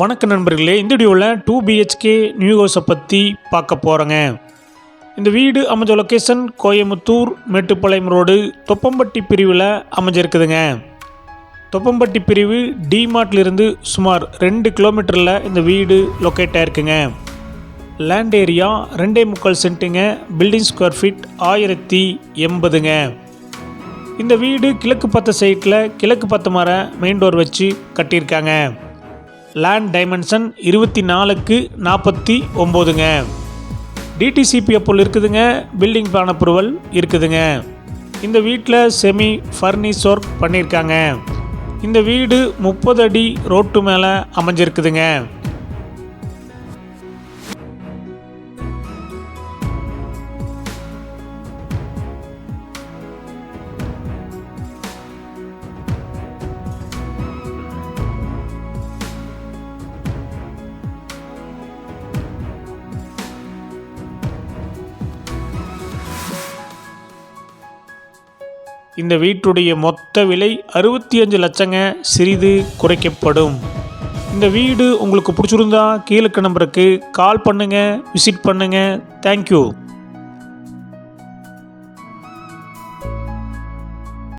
வணக்க நண்பர்களே இந்த வீடியோவில் டூ பிஹெச்கே நியூ ஹவுஸை பற்றி பார்க்க போகிறோங்க இந்த வீடு அமைஞ்ச லொக்கேஷன் கோயம்புத்தூர் மேட்டுப்பாளையம் ரோடு தொப்பம்பட்டி பிரிவில் அமைஞ்சிருக்குதுங்க. தொப்பம்பட்டி பிரிவு டிமார்ட்லேருந்து சுமார் ரெண்டு கிலோமீட்டரில் இந்த வீடு லொக்கேட் ஆயிருக்குங்க. லேண்ட் ஏரியா ரெண்டே முக்கால் சென்ட்டுங்க பில்டிங் ஸ்கொயர் ஃபீட் ஆயிரத்தி எண்பதுங்க. இந்த வீடு கிழக்கு பத்த சைட்டில் கிழக்கு பத்த மர மெயின் டோர் வச்சு கட்டியிருக்காங்க. லேண்ட் டைமென்ஷன் இருபத்தி நாலுக்கு நாற்பத்தி ஒம்போதுங்க. டிடிசிபி அப்போல் இருக்குதுங்க பில்டிங் பிளான் அப்ரூவல் இருக்குதுங்க. இந்த வீட்டில் செமி ஃபர்னிஷ் ஒர்க் பண்ணியிருக்காங்க. இந்த வீடு முப்பது அடி ரோட்டு மேலே அமைஞ்சிருக்குதுங்க. இந்த வீட்டுடைய மொத்த விலை அறுபத்தி அஞ்சு லட்சங்க சிறிது குறைக்கப்படும். இந்த வீடு உங்களுக்கு பிடிச்சிருந்தா கீழே நம்பருக்கு கால் பண்ணுங்கள் விசிட் பண்ணுங்கள் தேங்க்யூ